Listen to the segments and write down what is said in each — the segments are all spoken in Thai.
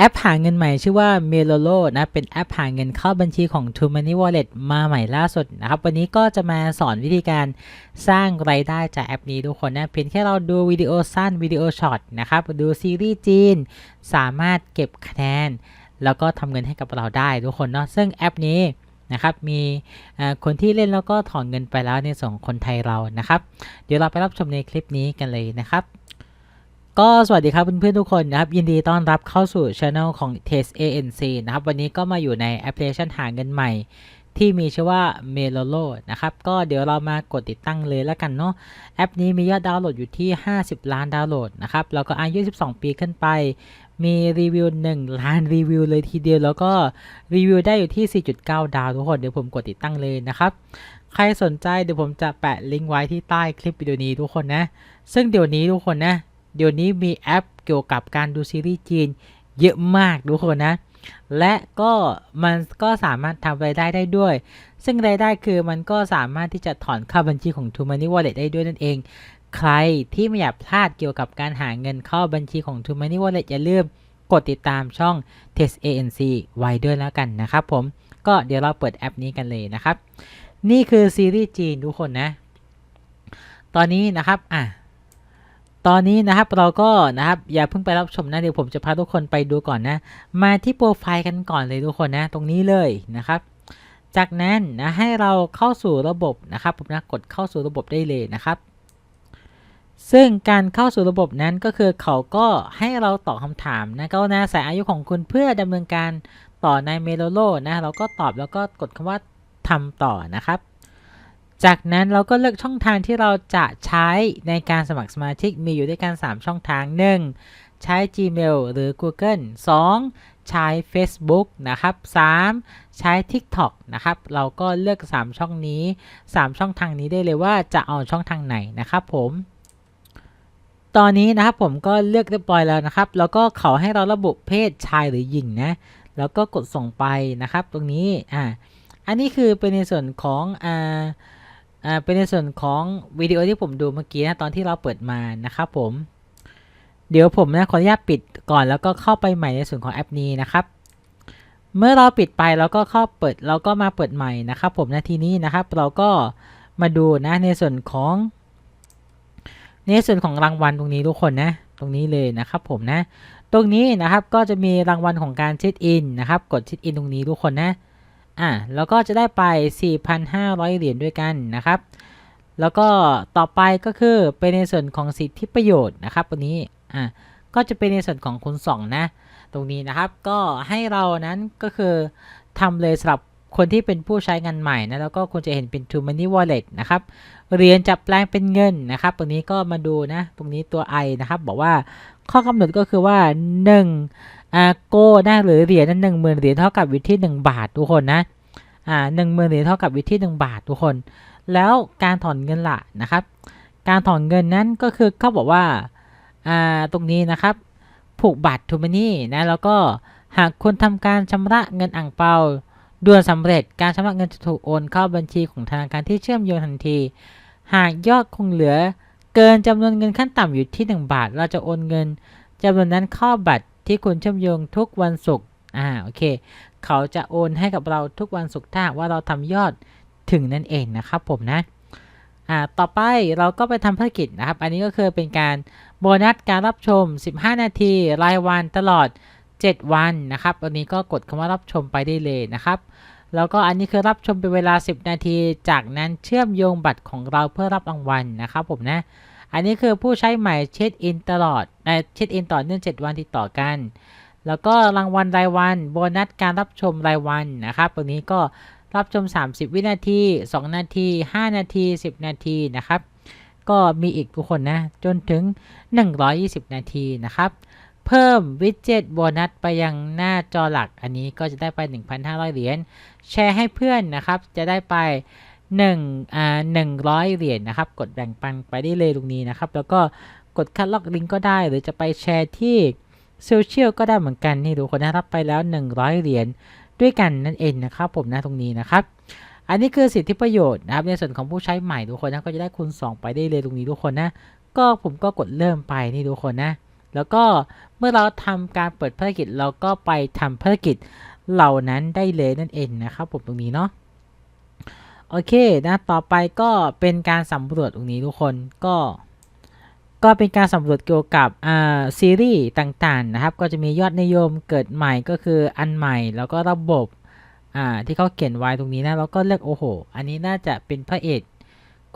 แอปหาเงินใหม่ชื่อว่า m e l o l o นะ เป็นแอปหาเงินเข้าบัญชีของ True Money Wallet มาใหม่ล่าสุดนะครับ วันนี้ก็จะมาสอนวิธีการสร้างรายได้จากแอปนี้ทุกคนนะ เพียงแค่เราดูวิดีโอสั้นวิดีโอช็อตนะครับ ดูซีรีส์จีน สามารถเก็บคะแนน แล้วก็ทำเงินให้กับเราได้ทุกคนเนาะ ซึ่งแอปนี้นะครับ มีคนที่เล่นแล้วก็ถอนเงินไปแล้วในส่วนของคนไทยเรานะครับ เดี๋ยวเราไปรับชมในคลิปนี้กันเลยนะครับ ก็สวัสดีครับเพื่อนๆทุกคนนะครับ ยินดีต้อนรับเข้าสู่ช anel ของ Test ANC นะครับ วันนี้ก็มาอยู่ในแอปพลิเคชันหาเงินใหม่ ที่มีชื่อว่า m e l o l o นะครับ ก็เดี๋ยวเรามากดติดตั้งเลยแล้วกันเนาะแอปนี้มียอดดาวน์โหลดอยู่ที่ 50 ล้านดาวน์โหลดนะครับ แล้วก็อายุ 12 ปีขึ้นไป มีรีวิว 1 ล้านรีวิวเลยทีเดียว แล้วก็รีวิวได้อยู่ที่ 4.9 ดาวทุกคนเดี๋ยวผมกดติดตั้งเลยนะครับใครสนใจเดี๋ยวผมจะแปะลิงก์ไว้ที่ใต้คลิปวิดีโอนี้ทุกคนนะ ซึ่งเดี๋ยวนี้ทุกคนนะ เดี๋ยวนี้มีแอปเกี่ยวกับการดูซีรีส์จีนเยอะมากทุกคนนะ และก็มันก็สามารถทำรายได้ได้ด้วย ซึ่งรายได้คือมันก็สามารถที่จะถอนเข้าบัญชีของ t ู Money Wallet ได้ด้วยนั่นเอง ใครที่ไม่อยากพลาดเกี่ยวกับการหาเงินเข้าบัญชีของ t ู Money Wallet อย่าลืมกดติดตามช่อง Test ANC ไว้ด้วยแล้วกันนะครับผม ก็เดี๋ยวเราเปิดแอปนี้กันเลยนะครับ นี่คือซีรีส์จีนทุกคนนะ ตอนนี้นะครับ อะ ตอนนี้นะครับเราก็นะครับอย่าเพิ่งไปรับชมนะเดี๋ยวผมจะพาทุกคนไปดูก่อนนะ มาที่โปรไฟล์กันก่อนเลยทุกคนนะ ตรงนี้เลยนะครับ จากนั้นนะให้เราเข้าสู่ระบบนะครับผมนะกดเข้าสู่ระบบได้เลยนะครับ ซึ่งการเข้าสู่ระบบนั้นก็คือเขาก็ให้เราตอบคำถามนะก็นะใส่อายุของคุณเพื่อดำเนินการต่อในเมโลโลนะเราก็ตอบแล้วก็กดคำว่าทำต่อนะครับ จากนั้นเราก็เลือกช่องทางที่เราจะใช้ในการสมัครสมาชิกมีอยู่ด้วยกัน 3 ช่องทาง 1. ใช้ Gmail หรือ Google 2. ใช้ Facebook นะครับ 3. ใช้ TikTok นะครับ เราก็เลือก 3 ช่องนี้ 3 ช่องทางนี้ได้เลยว่าจะเอาช่องทางไหนนะครับผมตอนนี้นะครับผมก็เลือกเรียบร้อยแล้วนะครับ แล้วก็เขาให้เราระบุเพศชายหรือหญิงนะ แล้วก็กดส่งไปนะครับ ตรงนี้ อ่า อันนี้คือเป็นในส่วนของ อ่า อ่าเป็นในส่วนของวิดีโอที่ผมดูเมื่อกี้นะตอนที่เราเปิดมานะครับผม เดี๋ยวผมนะขออนุญาตปิดก่อนแล้วก็เข้าไปใหม่ในส่วนของแอปนี้นะครับ เมื่อเราปิดไปเราก็เข้าเปิดเราก็มาเปิดใหม่นะครับ ผมนะทีนี้นะครับ เราก็มาดูนะในส่วนของ ในส่วนของรางวัลตรงนี้ทุกคนนะ ตรงนี้เลยนะครับผมนะ ตรงนี้นะครับก็จะมีรางวัลของการเช็คอินนะครับ กดเช็คอินตรงนี้ทุกคนนะ อะแล้วก็จะได้ไป 4,500 เหรียญด้วยกันนะครับ แล้วก็ต่อไปก็คือเป็นในส่วนของสิทธิประโยชน์นะครับตัวนี้อะก็จะเป็นในส่วนของคุณสองนะ ตรงนี้นะครับก็ให้เรานั้นก็คือทำเลยสำหรับคนที่เป็นผู้ใช้งานใหม่นะแล้วก็คุณจะเห็นเป็น True Money Wallet นะครับเหรียญจับแปลงเป็นเงินนะครับ ตรงนี้ก็มาดูนะ ตรงนี้ตัว I นะครับ บอกว่าข้อกำหนดก็คือว่า 1 อาโก้ได้หรือเหรียญนั้นหนึ่งหมื่นเหรียญเท่ากับวิธีหนึ่งบาททุกคนนะอ่าหนึ่งหมื่นเหรียญเท่ากับวิธีหนึ่งบาททุกคน แล้วการถอนเงินละนะครับ การถอนเงินนั้นก็คือเขาบอกว่าอ่าตรงนี้นะครับ ผูกบัตรทูมานี่นะแล้วก็หากคุณทำการชำระเงินอ่างเปาด่วนสำเร็จการชำระเงินจะถูกโอนเข้าบัญชีของธนาคารที่เชื่อมโยงทันที หากยอดคงเหลือเกินจำนวนเงินขั้นต่ำอยู่ที่ 1 บาท เราจะโอนเงินจำนวนนั้นเข้าบัตร ที่คุณเชื่อมโยงทุกวันศุกร์อ่าโอเค เขาจะโอนให้กับเราทุกวันศุกร์ถ้าว่าเราทำยอดถึงนั่นเองนะครับผมนะอ่าต่อไปเราก็ไปทำภารกิจนะครับ อันนี้ก็คือเป็นการโบนัสการรับชม 15 นาที รายวันตลอด 7 วันนะครับอันนี้ก็กดคำว่ารับชมไปได้เลยนะครับ แล้วก็อันนี้คือรับชมเป็นเวลา 10 นาที จากนั้นเชื่อมโยงบัตรของเราเพื่อรับรางวัลนะครับผมนะ อันนี้คือผู้ใช้ใหม่เช็คอินตลอดเช็คอินต่อเนื่อง 7 วันติดต่อกัน แล้วก็รางวัลรายวัน โบนัสการรับชมรายวันนะครับตรงนี้ก็รับชม 30 วินาที 2 นาที 5 นาที 10 นาทีนะครับ ก็มีอีกทุกคนนะ จนถึง 120 นาทีนะครับ เพิ่มวิดเจ็ตโบนัสไปยังหน้าจอหลัก อันนี้ก็จะได้ไป 1,500 เหรียญ แชร์ให้เพื่อนนะครับ จะได้ไป1อ่า100 เหรียญนนะครับ กดแบ่งปันไปได้เลยตรงนี้นะครับ แล้วก็กดคัดลอกลิงก์ก็ได้ หรือจะไปแชร์ที่โซเชียลก็ได้เหมือนกัน นี่ทุกคนได้รับไปแล้ว 100 เหรียญด้วยกันนั่นเองนะครับผมนะตรงนี้นะครับ อันนี้คือสิทธิประโยชน์นะครับในส่วนของผู้ใช้ใหม่ทุกคนนะก็จะได้คูณ2 ไปได้เลยตรงนี้ทุกคนนะ ก็ผมก็กดเริ่มไปนี่ทุกคนนะ แล้วก็เมื่อเราทำการเปิดภารกิจเราก็ไปทำภารกิจเหล่านั้นได้เลยนั่นเองนะครับผมตรงนี้เนาะโอเคนะต่อไปก็เป็นการสำรวจตรงนี้ทุกคนก็ก็เป็นการสำรวจเกี่ยวกับอ่าซีรีส์ต่างๆนะครับ ก็จะมียอดนิยมเกิดใหม่ก็คืออันใหม่ แล้วก็ระบบอ่าที่เขาเขียนไว้ตรงนี้นะแล้วก็เลือกโอ้โห อันนี้น่าจะเป็นพระเอก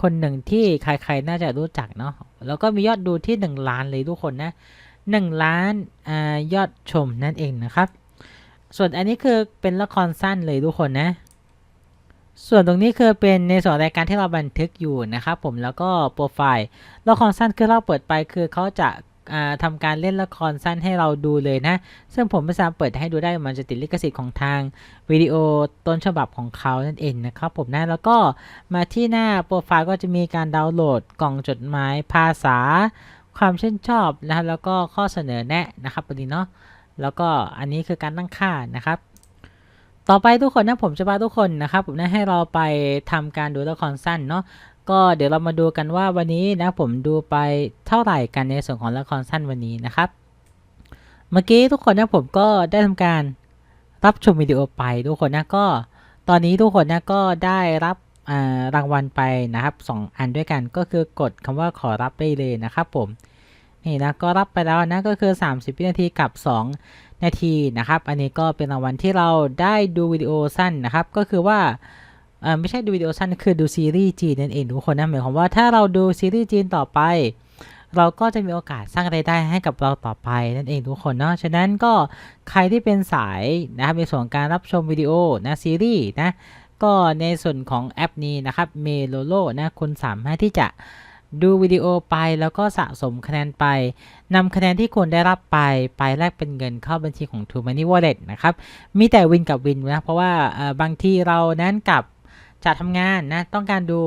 คนหนึ่งที่ใครๆน่าจะรู้จักเนาะแล้วก็มียอดดูที่ 1 ล้านเลยทุกคนนะ 1 ล้านอยอดชมนั่นเองนะครับ ส่วนอันนี้คือเป็นละครสั้นเลยทุกคนนะ ส่วนตรงนี้คือเป็นในส่วนรายการที่เราบันทึกอยู่นะครับผมแล้วก็โปรไฟล์ละครสั้นคือเราเปิดไปคือเขาจะาทำการเล่นละครสั้นให้เราดูเลยนะ ซึ่งผมไม่สามารถเปิดให้ดูได้ มันจะติดลิขสิทธิ์ของทางวิดีโอต้นฉบับของเขานั่นเองนะครับผมนะ แล้วก็มาที่หน้าโปรไฟล์ก็จะมีการดาวน์โหลดกล่องจดหมายภาษา ความชื่นชอบนะครับแล้วก็ข้อเสนอแนะนะครับวันนี้เนาะแล้วก็อันนี้คือการตั้งค่านะครับ ต่อไปทุกคนนะผมจะพาทุกคนนะครับ ผมนะให้เราไปทำการดูละครสั้นเนาะก็เดี๋ยวเรามาดูกันว่าวันนี้นะผมดูไปเท่าไหร่กันในส่วนของละครสั้นวันนี้นะครับ เมื่อกี้ทุกคนนะผมก็ได้ทำการรับชมวิดีโอไปทุกคนนะก็ตอนนี้ทุกคนนะก็ได้รับ รางวัลไปนะครับสองอันด้วยกันก็คือกดคำว่าขอรับได้เลยนะครับผมนี่นะก็รับไปแล้วนะก็คือ 30 วินาทีกับ 2 นาทีนะครับ อันนี้ก็เป็นรางวัลที่เราได้ดูวิดีโอสั้นนะครับ ก็คือว่าไม่ใช่ดูวิดีโอสั้นคือดูซีรีส์จีนนั่นเองทุกคนนะหมายความว่าถ้าเราดูซีรีส์จีนต่อไป เราก็จะมีโอกาสสร้างรายได้ให้กับเราต่อไปนั่นเองทุกคนเนาะฉะนั้นก็ใครที่เป็นสายนะครับในส่วนการรับชมวิดีโอนะซีรีส์นะ ก็ในส่วนของแอปนี้นะครับเมโลโลนะคุณสามารถที่จะดูวิดีโอไปแล้วก็สะสมคะแนนไปนำคะแนนที่คุณได้รับไป ไปแลกเป็นเงินเข้าบัญชีของ True Money Wallet นะครับ มีแต่วินกับวินนะ เพราะว่าเออบางทีเรานั้นกับจะทำงานนะ ต้องการดู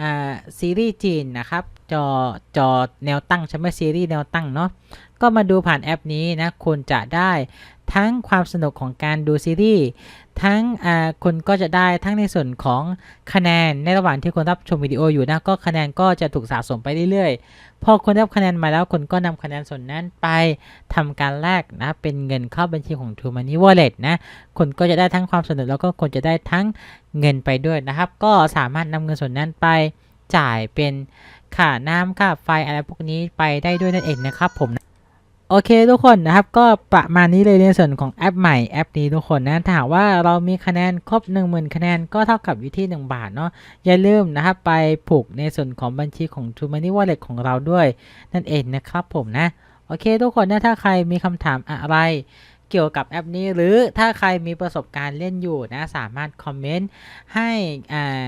อ่าซีรีส์จีนนะครับ จอจอแนวตั้งใช่ไหมซีรีส์แนวตั้งเนาะก็มาดูผ่านแอปนี้นะ คุณจะได้ ทั้งความสนุกของการดูซีรีส์ทั้งคุณก็จะได้ทั้งในส่วนของคะแนนในระหว่างที่คุณรับชมวิดีโออยู่นะก็คะแนนก็จะถูกสะสมไปเรื่อยๆ พอคุณได้รับคะแนนมาแล้วคุณก็นำคะแนนส่วนนั้นไปทำการแลกนะเป็นเงินเข้าบัญชีของ True Money Wallet นะคุณก็จะได้ทั้งความสนุกแล้วก็คุณจะได้ทั้งเงินไปด้วยนะครับ ก็สามารถนำเงินส่วนนั้นไปจ่ายเป็นค่าน้ำค่าไฟอะไรพวกนี้ไปได้ด้วยนั่นเองนะครับผมนะ โอเคทุกคนนะครับ ก็ประมาณนี้เลยในส่วนของแอปใหม่แอปนี้ทุกคนนะถ้าหากว่าเรามีคะแนนครบ 10,000 คะแนนก็เท่ากับอยู่ที่ 1 บาทเนาะอย่าลืมนะครับไปผูกในส่วนของบัญชีของ True Money Wallet ของเราด้วย นั่นเองนะครับผมนะ โอเคทุกคนนะถ้าใครมีคำถามอะไร เกี่ยวกับแอปนี้ หรือถ้าใครมีประสบการณ์เล่นอยู่นะ สามารถคอมเมนต์ให้อ่า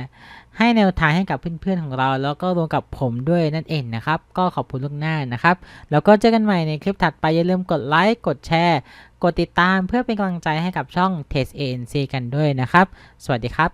ให้แนวทางให้กับเพื่อนๆของเรา แล้วก็รวมกับผมด้วยนั่นเองนะครับ ก็ขอบคุณล่วงหน้านะครับ แล้วก็เจอกันใหม่ในคลิปถัดไป อย่าลืมกดไลค์ กดแชร์ กดติดตามเพื่อเป็นกำลังใจให้กับช่อง Test ANC กันด้วยนะครับ สวัสดีครับ